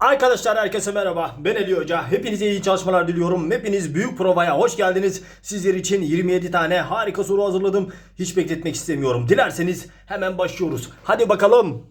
Arkadaşlar herkese merhaba. Ben Ali Hoca. Hepinize iyi çalışmalar diliyorum. Hepiniz büyük provaya hoş geldiniz. Sizler için 27 tane harika soru hazırladım. Hiç bekletmek istemiyorum. Dilerseniz hemen başlıyoruz. Hadi bakalım.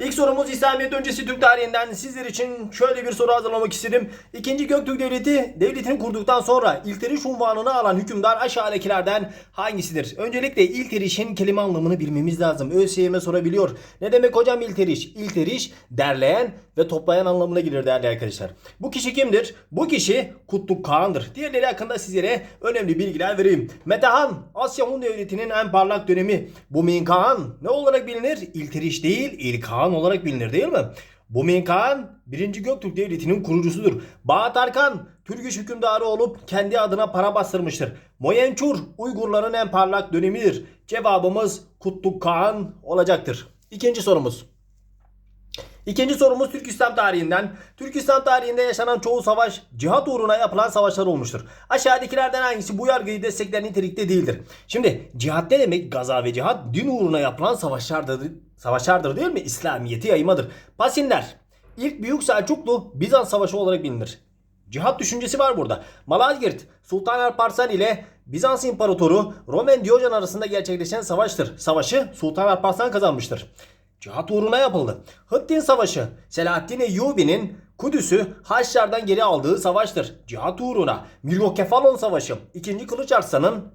İlk sorumuz İslamiyet öncesi Türk tarihinden sizler için şöyle bir soru hazırlamak istedim. İkinci Göktürk Devleti devletini kurduktan sonra İlteriş unvanını alan hükümdar aşağıdakilerden hangisidir? Öncelikle İlteriş'in kelime anlamını bilmemiz lazım. ÖSYM sorabiliyor. Ne demek hocam İlteriş? İlteriş derleyen ve toplayan anlamına gelir değerli arkadaşlar. Bu kişi kimdir? Bu kişi Kutluk Kağan'dır. Diğerleri hakkında sizlere önemli bilgiler vereyim. Metehan Asya Hun Devleti'nin en parlak dönemi. Bumin Kağan ne olarak bilinir? İlteriş değil İlkan olarak bilinir değil mi? Bumin Kağan 1. Göktürk Devleti'nin kurucusudur. Bağat Arkan Türk iş hükümdarı olup kendi adına para bastırmıştır. Moyençur Uygurların en parlak dönemidir. Cevabımız Kutluk Kağan olacaktır. İkinci sorumuz. İkinci sorumuz Türk İslam tarihinden. Türk İslam tarihinde yaşanan çoğu savaş cihat uğruna yapılan savaşlar olmuştur. Aşağıdakilerden hangisi bu yargıyı destekleyen nitelikte değildir? Şimdi cihat ne demek? Gaza ve cihat din uğruna yapılan savaşlardır, savaşlardır değil mi? İslamiyeti yaymadır. Pasinler ilk Büyük Selçuklu Bizans Savaşı olarak bilinir. Cihat düşüncesi var burada. Malazgirt, Sultan Alparslan ile Bizans İmparatoru Roman Diyojen arasında gerçekleşen savaştır. Savaşı Sultan Alparslan kazanmıştır. Cihat uğruna yapıldı. Hıttin Savaşı, Selahaddin Eyyubi'nin Kudüs'ü Haçlardan geri aldığı savaştır. Cihat uğruna. Miryokefalon Savaşı, 2. Kılıç Arslan'ın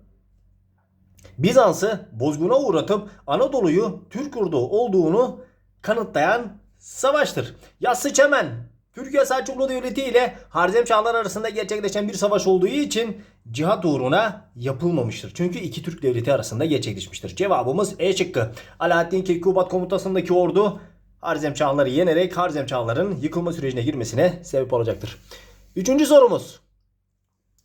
Bizans'ı bozguna uğratıp Anadolu'yu Türk yurdu olduğunu kanıtlayan savaştır. Yassı Çemen, Türkiye Selçuklu Devleti ile Harzem Çağlar arasında gerçekleşen bir savaş olduğu için cihat uğruna yapılmamıştır. Çünkü iki Türk devleti arasında gerçekleşmiştir. Cevabımız E şıkkı. Alaaddin Keykubat komutasındaki ordu Harzem Çağlar'ı yenerek Harzem Çağlar'ın yıkılma sürecine girmesine sebep olacaktır. Üçüncü sorumuz.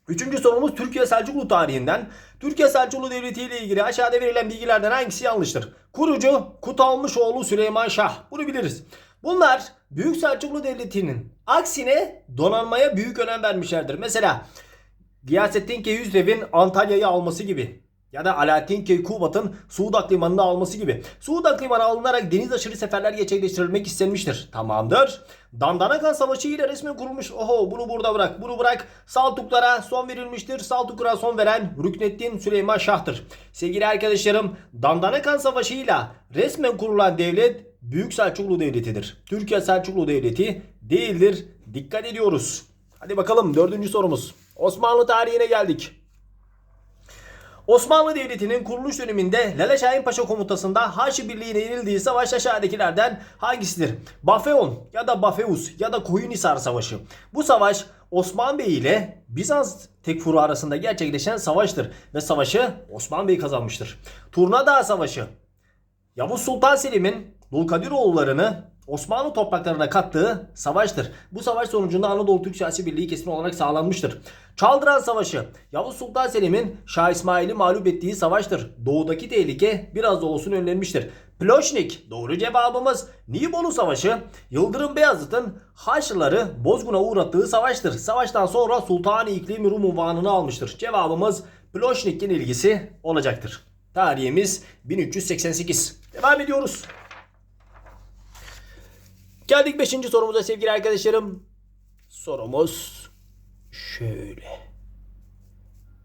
Üçüncü sorumuz Türkiye Selçuklu tarihinden. Türkiye Selçuklu Devleti ile ilgili aşağıda verilen bilgilerden hangisi yanlıştır? Kurucu Kutalmışoğlu Süleyman Şah. Bunu biliriz. Bunlar Büyük Selçuklu Devleti'nin aksine donanmaya büyük önem vermişlerdir. Mesela Gıyasettin Keyhüzrev'in Antalya'yı alması gibi ya da Alaaddin Keykubat'ın Suudak Limanı'nı alması gibi. Suudak Limanı alınarak deniz aşırı seferler gerçekleştirilmek istenmiştir. Tamamdır. Dandanakan Savaşı ile resmen kurulmuş. Oho bunu burada bırak. Bunu bırak. Saltuklara son verilmiştir. Saltuklara son veren Rükneddin Süleyman Şah'tır. Sevgili arkadaşlarım Dandanakan Savaşı ile resmen kurulan devlet Büyük Selçuklu Devleti'dir. Türkiye Selçuklu Devleti değildir. Dikkat ediyoruz. Hadi bakalım dördüncü sorumuz. Osmanlı tarihine geldik. Osmanlı Devleti'nin kuruluş döneminde Lale Şahin Paşa komutasında Haçlı Birliği'ne yenildiği savaş aşağıdakilerden hangisidir? Bafeon ya da Bafeus ya da Koyunhisar Savaşı. Bu savaş Osman Bey ile Bizans tekfuru arasında gerçekleşen savaştır ve savaşı Osman Bey kazanmıştır. Turnadağ Savaşı Yavuz Sultan Selim'in Dulkadiroğullarını Osmanlı topraklarına kattığı savaştır. Bu savaş sonucunda Anadolu Türk siyasi birliği kesin olarak sağlanmıştır. Çaldıran Savaşı Yavuz Sultan Selim'in Şah İsmail'i mağlup ettiği savaştır. Doğudaki tehlike biraz da olsun önlenmiştir. Ploşnik doğru cevabımız. Nibolu Savaşı Yıldırım Beyazıt'ın Haçlıları bozguna uğrattığı savaştır. Savaştan sonra Sultani İklim Rum unvanını almıştır. Cevabımız Ploşnik'in ilgisi olacaktır. Tarihimiz 1388. Devam ediyoruz. Geldik 5. sorumuza sevgili arkadaşlarım. Sorumuz şöyle.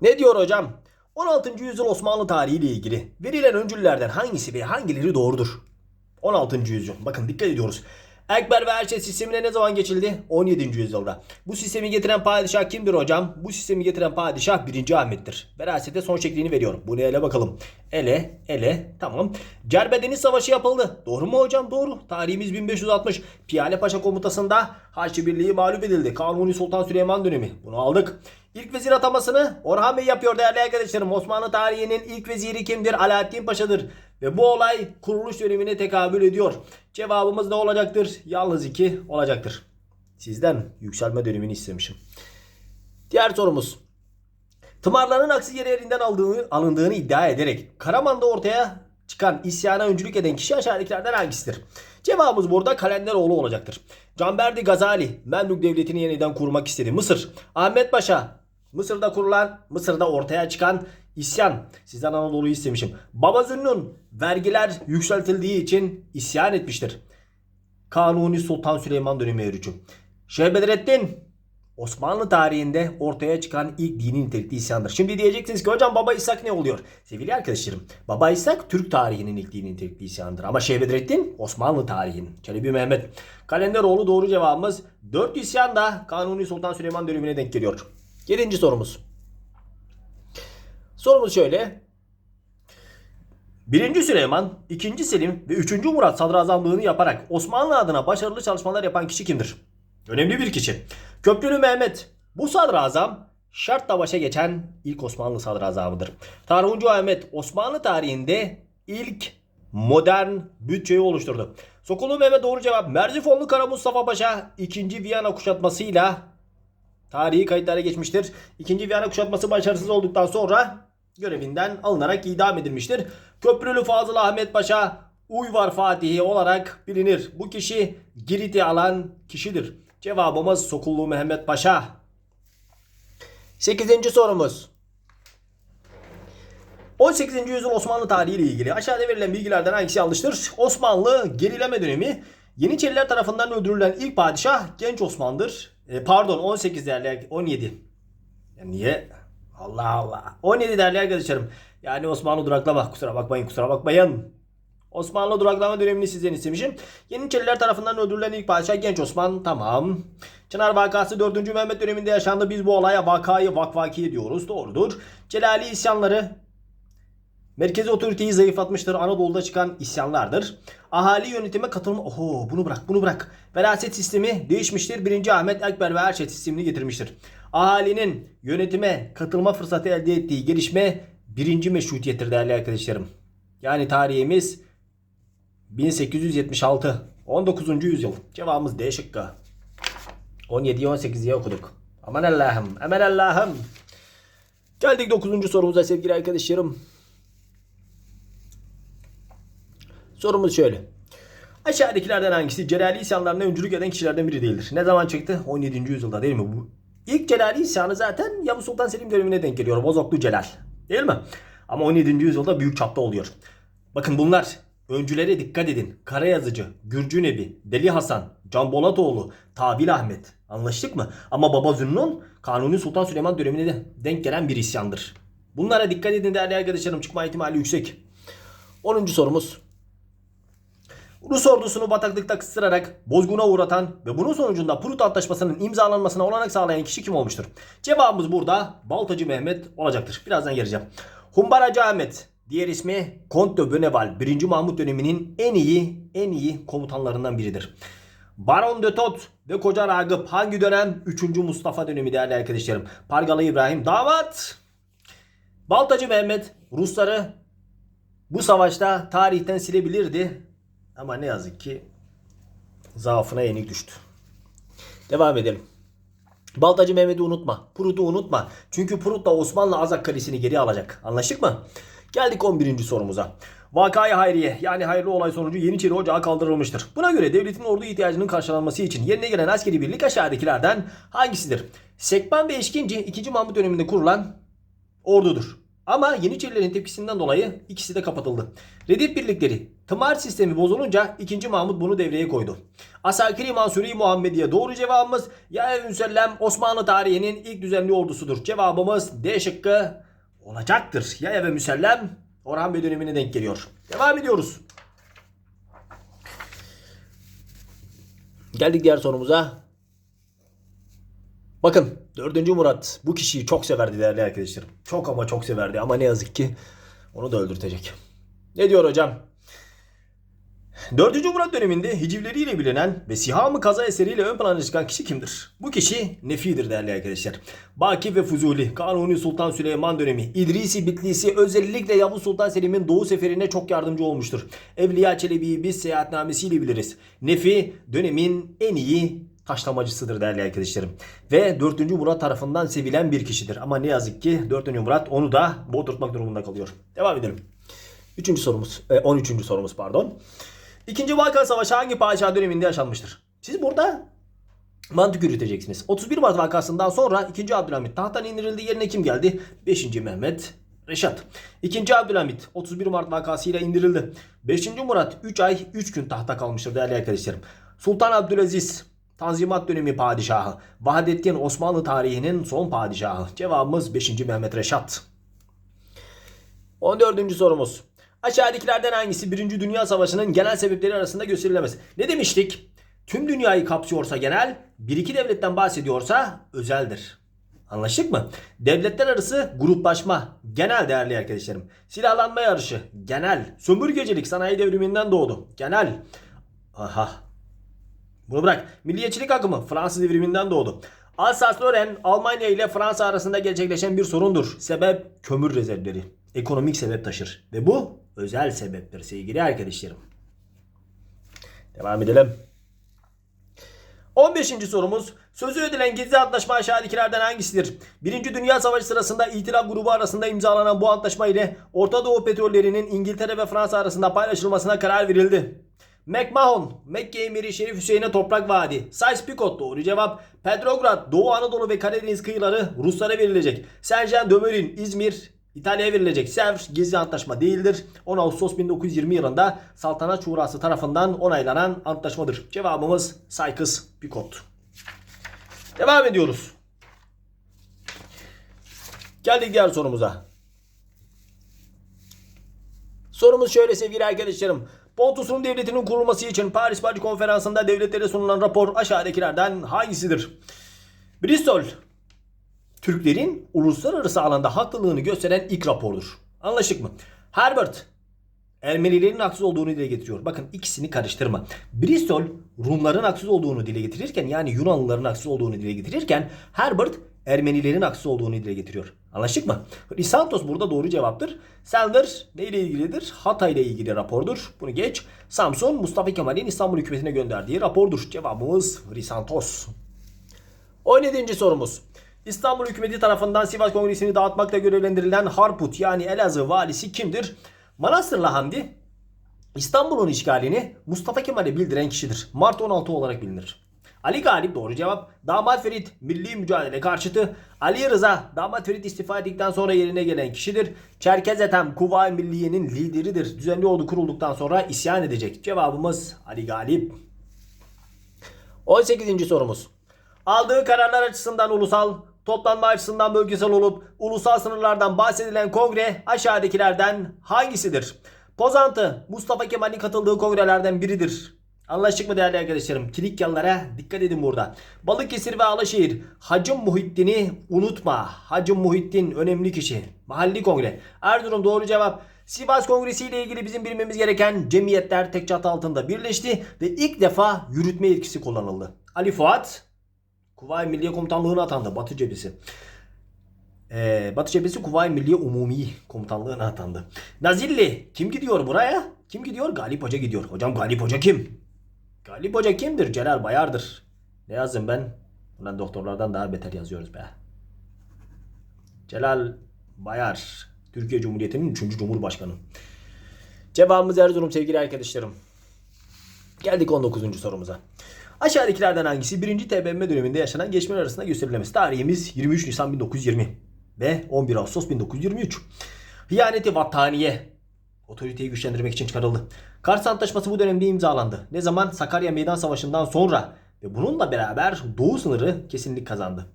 Ne diyor hocam? 16. yüzyıl Osmanlı tarihi ile ilgili verilen öncüllerden hangisi ve hangileri doğrudur? 16. yüzyıl. Bakın dikkat ediyoruz. Ekber ve Erçel sistemine ne zaman geçildi? 17. yüzyılda. Bu sistemi getiren padişah kimdir hocam? Bu sistemi getiren padişah 1. Ahmet'tir. Verasete son şeklini veriyorum. Bunu ele bakalım. Ele, ele, tamam. Cerbedeniz Savaşı yapıldı. Doğru mu hocam? Doğru. Tarihimiz 1560. Piyale Paşa komutasında Haçlı Birliği mağlup edildi. Kanuni Sultan Süleyman dönemi. Bunu aldık. İlk vezir atamasını Orhan Bey yapıyor değerli arkadaşlarım. Osmanlı tarihinin ilk veziri kimdir? Alaaddin Paşa'dır. Ve bu olay kuruluş dönemine tekabül ediyor. Cevabımız ne olacaktır? Yalnız 2 olacaktır. Sizden yükselme dönemini istemişim. Diğer sorumuz. Tımarların aksi yere elinden aldığı, alındığını iddia ederek Karaman'da ortaya çıkan isyana öncülük eden kişi aşağıdakilerden hangisidir? Cevabımız burada Kalenderoğlu olacaktır. Canberdi Gazali, Memlük Devleti'ni yeniden kurmak istedi. Mısır, Ahmet Paşa, Mısır'da kurulan, Mısır'da ortaya çıkan isyan. Sizden Anadolu'yu istemişim. Baba Zünnun, vergiler yükseltildiği için isyan etmiştir. Kanuni Sultan Süleyman dönemi mevrucu. Şeyh Bedrettin Osmanlı tarihinde ortaya çıkan ilk dini nitelikli isyandır. Şimdi diyeceksiniz ki hocam Baba İshak ne oluyor? Sevgili arkadaşlarım Baba İshak Türk tarihinin ilk dini nitelikli isyandır. Ama Şeyh Bedrettin Osmanlı tarihinin. Çelebi Mehmet. Kalenderoğlu doğru cevabımız. 4 isyan da Kanuni Sultan Süleyman dönemine denk geliyor. 7. sorumuz. Sorumuz şöyle. 1. Süleyman, 2. Selim ve 3. Murat sadrazamlığını yaparak Osmanlı adına başarılı çalışmalar yapan kişi kimdir? Önemli bir kişi. Köprülü Mehmet. Bu sadrazam şartla başa geçen ilk Osmanlı sadrazamıdır. Tarhuncu Ahmet Osmanlı tarihinde ilk modern bütçeyi oluşturdu. Sokulu Mehmet doğru cevap. Merzifonlu Kara Mustafa Paşa 2. Viyana kuşatmasıyla tarihi kayıtlara geçmiştir. İkinci Viyana kuşatması başarısız olduktan sonra görevinden alınarak idam edilmiştir. Köprülü Fazıl Ahmet Paşa Uyvar Fatihi olarak bilinir. Bu kişi Girit'i alan kişidir. Cevabımız Sokullu Mehmet Paşa. 8. sorumuz. 18. yüzyıl Osmanlı tarihi ile ilgili aşağıda verilen bilgilerden hangisi yanlıştır? Osmanlı gerileme dönemi Yeniçeriler tarafından öldürülen ilk padişah genç Osman'dır. E, pardon 18 derler 17. Ya niye? Allah Allah. 17 derler arkadaşlarım. Yani Osmanlı duraklama. Kusura bakmayın kusura bakmayın. Osmanlı duraklama dönemini sizden istemişim. Yeniçeriler tarafından öldürülen ilk padişah Genç Osman. Tamam. Çınar vakası 4. Mehmet döneminde yaşandı. Biz bu olaya vakayı vakvaki diyoruz. Doğrudur. Celali isyanları Merkezi otoriteyi zayıflatmıştır. Anadolu'da çıkan isyanlardır. Ahali yönetime katılma... Oho bunu bırak bunu bırak. Veraset sistemi değişmiştir. 1. Ahmet Ekber ve Erşet sistemini getirmiştir. Ahalinin yönetime katılma fırsatı elde ettiği gelişme 1. meşrutiyettir değerli arkadaşlarım. Yani tarihimiz 1876. 19. yüzyıl. Cevabımız D şıkkı. 17'yi 18'ye okuduk. Aman Allah'ım. Aman Allah'ım. Geldik 9. sorumuza sevgili arkadaşlarım. Sorumuz şöyle. Aşağıdakilerden hangisi Celali isyanlarına öncülük eden kişilerden biri değildir? Ne zaman çıktı? 17. yüzyılda değil mi bu? İlk Celali isyanı zaten Yavuz Sultan Selim dönemine denk geliyor. Bozoklu Celal. Değil mi? Ama 17. yüzyılda büyük çapta oluyor. Bakın bunlar öncülere dikkat edin. Karayazıcı, Gürcü Nebi, Deli Hasan, Can Bolatoğlu, Tabil Ahmet. Anlaştık mı? Ama Baba Zünnun Kanuni Sultan Süleyman dönemine de denk gelen bir isyandır. Bunlara dikkat edin değerli arkadaşlarım. Çıkma ihtimali yüksek. 10. sorumuz. Rus ordusunu bataklıkta kıstırarak bozguna uğratan ve bunun sonucunda Prut Antlaşması'nın imzalanmasına olanak sağlayan kişi kim olmuştur? Cevabımız burada Baltacı Mehmet olacaktır. Birazdan geleceğim. Humbaracı Ahmet, diğer ismi Kont de Böneval, 1. Mahmut döneminin en iyi, en iyi komutanlarından biridir. Baron de Tot ve Koca Ragıp hangi dönem? 3. Mustafa dönemi değerli arkadaşlarım. Pargalı İbrahim damat. Baltacı Mehmet Rusları bu savaşta tarihten silebilirdi. Ama ne yazık ki zaafına yenik düştü. Devam edelim. Baltacı Mehmet'i unutma. Prut'u unutma. Çünkü Prut da Osmanlı Azak Kalesi'ni geri alacak. Anlaştık mı? Geldik 11. sorumuza. Vakayı hayriye yani hayırlı olay sonucu Yeniçeri Ocağı kaldırılmıştır. Buna göre devletin ordu ihtiyacının karşılanması için yerine gelen askeri birlik aşağıdakilerden hangisidir? Sekban ve Eşkinci 2. Mahmut döneminde kurulan ordudur. Ama Yeniçerilerin tepkisinden dolayı ikisi de kapatıldı. Redif birlikleri tımar sistemi bozulunca 2. Mahmut bunu devreye koydu. Asakiri Mansuri Muhammediye doğru cevabımız ya Müsellem Osmanlı tarihinin ilk düzenli ordusudur. Cevabımız D şıkkı olacaktır. Ya ve Müsellem Orhan Bey dönemine denk geliyor. Devam ediyoruz. Geldik diğer sorumuza. Bakın 4. Murat bu kişiyi çok severdi değerli arkadaşlarım. Çok ama çok severdi ama ne yazık ki onu da öldürtecek. Ne diyor hocam? 4. Murat döneminde hicivleriyle bilinen ve Sihamı kaza eseriyle ön plana çıkan kişi kimdir? Bu kişi Nefi'dir değerli arkadaşlar. Baki ve Fuzuli, Kanuni Sultan Süleyman dönemi, İdrisi Bitlisi özellikle Yavuz Sultan Selim'in Doğu seferine çok yardımcı olmuştur. Evliya Çelebi'yi biz seyahatnamesiyle biliriz. Nefi dönemin en iyi taşlamacısıdır değerli arkadaşlarım. Ve 4. Murat tarafından sevilen bir kişidir. Ama ne yazık ki 4. Murat onu da boğdurtmak durumunda kalıyor. Devam edelim. 3. sorumuz, e, 13. sorumuz pardon. İkinci Balkan Savaşı hangi padişah döneminde yaşanmıştır? Siz burada mantık yürüteceksiniz. 31 Mart vakasından sonra 2. Abdülhamit tahttan indirildi. Yerine kim geldi? 5. Mehmet Reşat. 2. Abdülhamit 31 Mart vakasıyla indirildi. 5. Murat 3 ay 3 gün tahta kalmıştır değerli arkadaşlarım. Sultan Abdülaziz Tanzimat dönemi padişahı. Vahdettin Osmanlı tarihinin son padişahı. Cevabımız 5. Mehmet Reşat. 14. sorumuz. Aşağıdakilerden hangisi 1. Dünya Savaşı'nın genel sebepleri arasında gösterilemez? Ne demiştik? Tüm dünyayı kapsıyorsa genel, bir iki devletten bahsediyorsa özeldir. Anlaştık mı? Devletler arası gruplaşma, genel değerli arkadaşlarım. Silahlanma yarışı, genel. Sömürgecilik sanayi devriminden doğdu, genel. Aha. Bunu bırak. Milliyetçilik akımı Fransız devriminden doğdu. Alsace-Lorraine Almanya ile Fransa arasında gerçekleşen bir sorundur. Sebep kömür rezervleri. Ekonomik sebep taşır. Ve bu özel sebeptir sevgili arkadaşlarım. Devam edelim. 15. sorumuz. Sözü edilen gizli antlaşma aşağıdakilerden hangisidir? Birinci Dünya Savaşı sırasında İtilaf grubu arasında imzalanan bu antlaşma ile Orta Doğu petrollerinin İngiltere ve Fransa arasında paylaşılmasına karar verildi. McMahon, Emiri Şerif Hüseyin'e toprak vaadi. Sykes-Picot doğru cevap. Petrograd, Doğu Anadolu ve Karadeniz kıyıları Ruslara verilecek. Sergen Dömerin, İzmir, İtalya'ya verilecek. Sevr gizli antlaşma değildir. 10 Ağustos 1920 yılında Saltanat Şurası tarafından onaylanan antlaşmadır. Cevabımız Sykes-Picot. Devam ediyoruz. Geldik diğer sorumuza. Sorumuz şöyle sevgili arkadaşlarım. Pontus Rum Devleti'nin kurulması için Paris Barış Konferansı'nda devletlere sunulan rapor aşağıdakilerden hangisidir? Bristol, Türklerin uluslararası alanda haklılığını gösteren ilk rapordur. Anlaştık mı? Herbert, Ermenilerin haksız olduğunu dile getiriyor. Bakın ikisini karıştırma. Bristol Rumların haksız olduğunu dile getirirken yani Yunanlıların haksız olduğunu dile getirirken Herbert Ermenilerin haksız olduğunu dile getiriyor. Anlaştık mı? Risantos burada doğru cevaptır. Selder neyle ilgilidir? Hatay ile ilgili rapordur. Bunu geç. Samsun Mustafa Kemal'in İstanbul hükümetine gönderdiği rapordur. Cevabımız Risantos. 17. sorumuz. İstanbul hükümeti tarafından Sivas Kongresi'ni dağıtmakla görevlendirilen Harput yani Elazığ valisi kimdir? Manastırlı Hamdi İstanbul'un işgalini Mustafa Kemal'e bildiren kişidir. Mart 16 olarak bilinir. Ali Galip doğru cevap. Damat Ferit milli mücadele karşıtı. Ali Rıza damat Ferit istifa ettikten sonra yerine gelen kişidir. Çerkez Ethem Kuvayi Milliye'nin lideridir. Düzenli ordu kurulduktan sonra isyan edecek. Cevabımız Ali Galip. 18. sorumuz. Aldığı kararlar açısından ulusal, toplanma açısından bölgesel olup ulusal sınırlardan bahsedilen kongre aşağıdakilerden hangisidir? Pozantı Mustafa Kemal'in katıldığı kongrelerden biridir. Anlaştık mı değerli arkadaşlarım? Kilikyalılara dikkat edin burada. Balıkesir ve Alaşehir. Hacım Muhittin'i unutma. Hacım Muhittin önemli kişi. Mahalli kongre. Erzurum doğru cevap. Sivas Kongresi ile ilgili bizim bilmemiz gereken cemiyetler tek çatı altında birleşti ve ilk defa yürütme yetkisi kullanıldı. Ali Fuat Kuvayi Milliye Komutanlığı'na atandı Batı Cephesi. Ee, Batı Cephesi Kuvayi Milliye Umumi Komutanlığı'na atandı. Nazilli kim gidiyor buraya? Kim gidiyor? Galip Hoca gidiyor. Hocam Galip Hoca kim? Galip Hoca kimdir? Celal Bayar'dır. Ne yazdım ben? Ulan doktorlardan daha beter yazıyoruz be. Celal Bayar. Türkiye Cumhuriyeti'nin 3. Cumhurbaşkanı. Cevabımız Erzurum sevgili arkadaşlarım. Geldik 19. sorumuza. Aşağıdakilerden hangisi 1. TBMM döneminde yaşanan gelişmeler arasında gösterilemez? Tarihimiz 23 Nisan 1920 ve 11 Ağustos 1923. Hıyaneti vattaniye otoriteyi güçlendirmek için çıkarıldı. Kars Antlaşması bu dönemde imzalandı. Ne zaman? Sakarya Meydan Savaşı'ndan sonra ve bununla beraber Doğu sınırı kesinlik kazandı.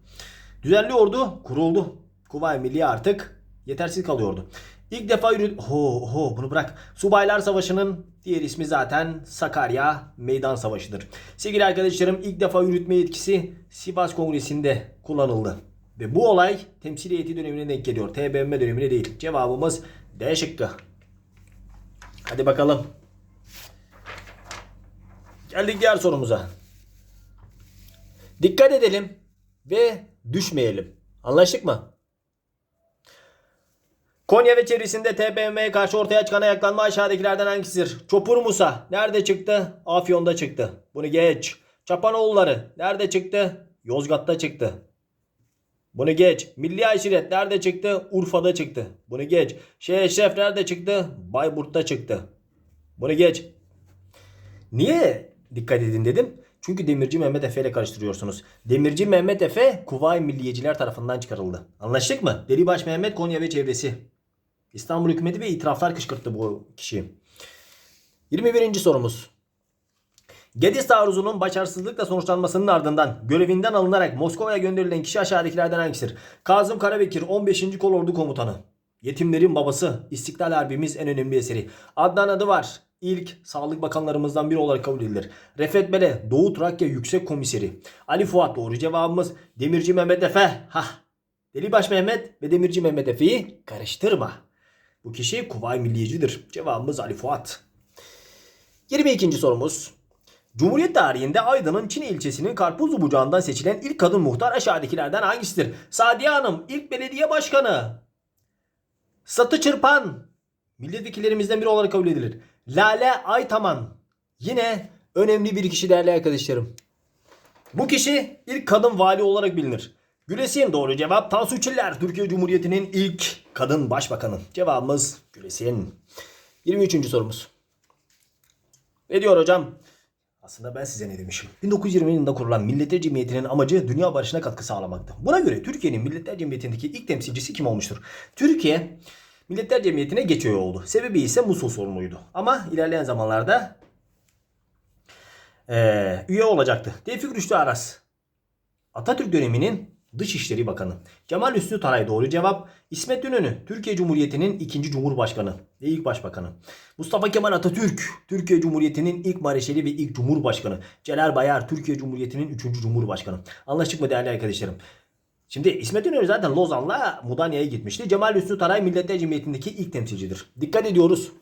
Düzenli ordu kuruldu. Kuvayi Milliye artık yetersiz kalıyordu. İlk defa yürüt... Ho ho bunu bırak. Subaylar Savaşı'nın diğer ismi zaten Sakarya Meydan Savaşı'dır. Sevgili arkadaşlarım ilk defa yürütme yetkisi Sivas Kongresi'nde kullanıldı. Ve bu olay temsiliyeti dönemine denk geliyor. TBMM dönemine değil. Cevabımız D şıkkı. Hadi bakalım. Geldik diğer sorumuza. Dikkat edelim ve düşmeyelim. Anlaştık mı? Konya ve çevresinde TBMM'ye karşı ortaya çıkan ayaklanma aşağıdakilerden hangisidir? Çopur Musa nerede çıktı? Afyon'da çıktı. Bunu geç. Çapanoğulları nerede çıktı? Yozgat'ta çıktı. Bunu geç. Milli Aşiret nerede çıktı? Urfa'da çıktı. Bunu geç. Şeyh Eşref nerede çıktı? Bayburt'ta çıktı. Bunu geç. Niye dikkat edin dedim? Çünkü Demirci Mehmet Efe ile karıştırıyorsunuz. Demirci Mehmet Efe Kuvayi Milliyeciler tarafından çıkarıldı. Anlaştık mı? Delibaş Mehmet Konya ve çevresi. İstanbul hükümeti ve itiraflar kışkırttı bu kişiyi. 21. sorumuz. Gediz taarruzunun başarısızlıkla sonuçlanmasının ardından görevinden alınarak Moskova'ya gönderilen kişi aşağıdakilerden hangisidir? Kazım Karabekir 15. Kolordu Komutanı. Yetimlerin babası, İstiklal Harbimiz en önemli eseri. Adnan adı var. İlk sağlık bakanlarımızdan biri olarak kabul edilir. Refet Bele, Doğu Trakya Yüksek Komiseri. Ali Fuat doğru cevabımız. Demirci Mehmet Efe. Hah. Delibaş Mehmet ve Demirci Mehmet Efe'yi karıştırma. Bu kişi Kuvay Milliyecidir. Cevabımız Ali Fuat. 22. sorumuz. Cumhuriyet tarihinde Aydın'ın Çin ilçesinin Karpuzlu Bucağı'ndan seçilen ilk kadın muhtar aşağıdakilerden hangisidir? Sadiye Hanım ilk belediye başkanı. Satı Çırpan milletvekillerimizden biri olarak kabul edilir. Lale Aytaman yine önemli bir kişi değerli arkadaşlarım. Bu kişi ilk kadın vali olarak bilinir. Gülesin doğru cevap. Tansu Çiller Türkiye Cumhuriyeti'nin ilk kadın başbakanı. Cevabımız Gülesin. 23. sorumuz. Ne diyor hocam? Aslında ben size ne demişim? 1920 yılında kurulan Milletler Cemiyeti'nin amacı dünya barışına katkı sağlamaktı. Buna göre Türkiye'nin Milletler Cemiyeti'ndeki ilk temsilcisi kim olmuştur? Türkiye Milletler Cemiyeti'ne geçiyor oldu. Sebebi ise Musul sorunuydu. Ama ilerleyen zamanlarda eee, üye olacaktı. Tevfik Rüştü Aras. Atatürk döneminin Dışişleri Bakanı. Kemal Üstü Taray doğru cevap. İsmet İnönü Türkiye Cumhuriyeti'nin ikinci Cumhurbaşkanı ve ilk Başbakanı. Mustafa Kemal Atatürk Türkiye Cumhuriyeti'nin ilk Mareşali ve ilk Cumhurbaşkanı. Celal Bayar Türkiye Cumhuriyeti'nin üçüncü Cumhurbaşkanı. Anlaştık mı değerli arkadaşlarım? Şimdi İsmet İnönü zaten Lozan'la Mudanya'ya gitmişti. Cemal Üstü Taray Milletler Cemiyeti'ndeki ilk temsilcidir. Dikkat ediyoruz.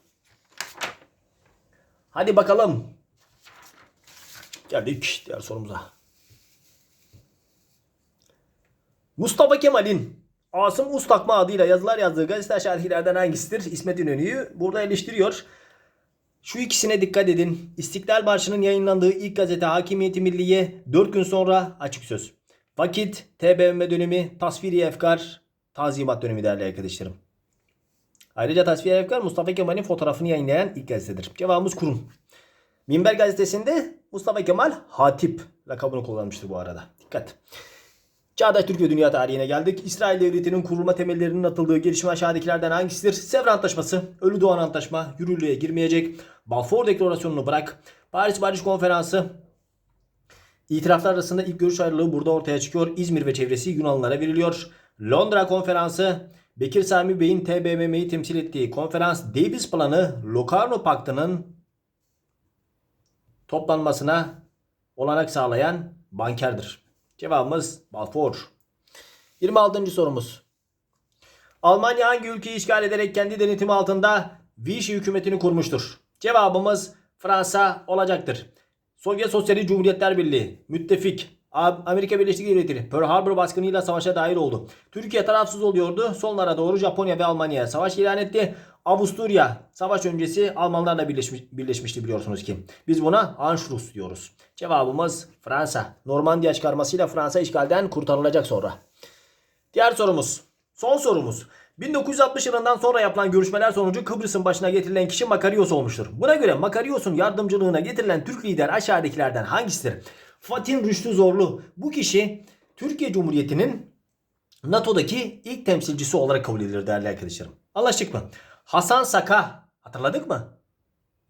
Hadi bakalım. Geldik diğer sorumuza. Mustafa Kemal'in Asım Ustakma adıyla yazılar yazdığı gazete aşağıdakilerden hangisidir? İsmet İnönü'yü burada eleştiriyor. Şu ikisine dikkat edin. İstiklal Marşı'nın yayınlandığı ilk gazete Hakimiyeti Milliye 4 gün sonra açık söz. Vakit, TBMM dönemi, Tasviri Efkar, Tazimat dönemi değerli arkadaşlarım. Ayrıca Tasviri Efkar Mustafa Kemal'in fotoğrafını yayınlayan ilk gazetedir. Cevabımız kurum. Minber gazetesinde Mustafa Kemal Hatip lakabını kullanmıştır bu arada. Dikkat. Çağdaş Türk Dünya tarihine geldik. İsrail Devleti'nin kurulma temellerinin atıldığı gelişme aşağıdakilerden hangisidir? Sevr Antlaşması, Ölü Doğan Antlaşma, yürürlüğe girmeyecek. Balfour Deklarasyonunu bırak. Paris Barış Konferansı, İtiraflar arasında ilk görüş ayrılığı burada ortaya çıkıyor. İzmir ve çevresi Yunanlılara veriliyor. Londra Konferansı, Bekir Sami Bey'in TBMM'yi temsil ettiği konferans Davis Planı, Locarno Paktı'nın toplanmasına olanak sağlayan bankerdir. Cevabımız Balfour. 26. sorumuz. Almanya hangi ülkeyi işgal ederek kendi denetimi altında Vichy hükümetini kurmuştur? Cevabımız Fransa olacaktır. Sovyet Sosyalist Cumhuriyetler Birliği, müttefik, Amerika Birleşik Devletleri Pearl Harbor baskınıyla savaşa dahil oldu. Türkiye tarafsız oluyordu. Sonlara doğru Japonya ve Almanya'ya savaş ilan etti. Avusturya savaş öncesi Almanlarla birleşmiş, birleşmişti biliyorsunuz ki. Biz buna Anschluss diyoruz. Cevabımız Fransa. Normandiya çıkarmasıyla Fransa işgalden kurtarılacak sonra. Diğer sorumuz. Son sorumuz. 1960 yılından sonra yapılan görüşmeler sonucu Kıbrıs'ın başına getirilen kişi Makarios olmuştur. Buna göre Makarios'un yardımcılığına getirilen Türk lider aşağıdakilerden hangisidir? Fatin Rüştü Zorlu. Bu kişi Türkiye Cumhuriyeti'nin NATO'daki ilk temsilcisi olarak kabul edilir değerli arkadaşlarım. Anlaştık mı? Hasan Saka. Hatırladık mı?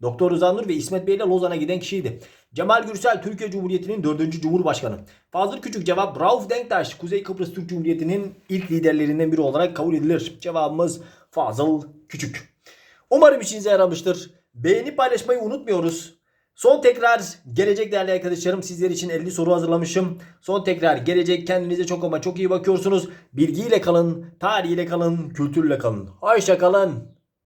Doktor Rıza ve İsmet Bey ile Lozan'a giden kişiydi. Cemal Gürsel Türkiye Cumhuriyeti'nin 4. Cumhurbaşkanı. Fazıl Küçük cevap Rauf Denktaş Kuzey Kıbrıs Türk Cumhuriyeti'nin ilk liderlerinden biri olarak kabul edilir. Cevabımız Fazıl Küçük. Umarım işinize yaramıştır. Beğenip paylaşmayı unutmuyoruz. Son tekrar gelecek değerli arkadaşlarım. Sizler için 50 soru hazırlamışım. Son tekrar gelecek. Kendinize çok ama çok iyi bakıyorsunuz. Bilgiyle kalın, tarihiyle kalın, kültürle kalın. Hoşça kalın.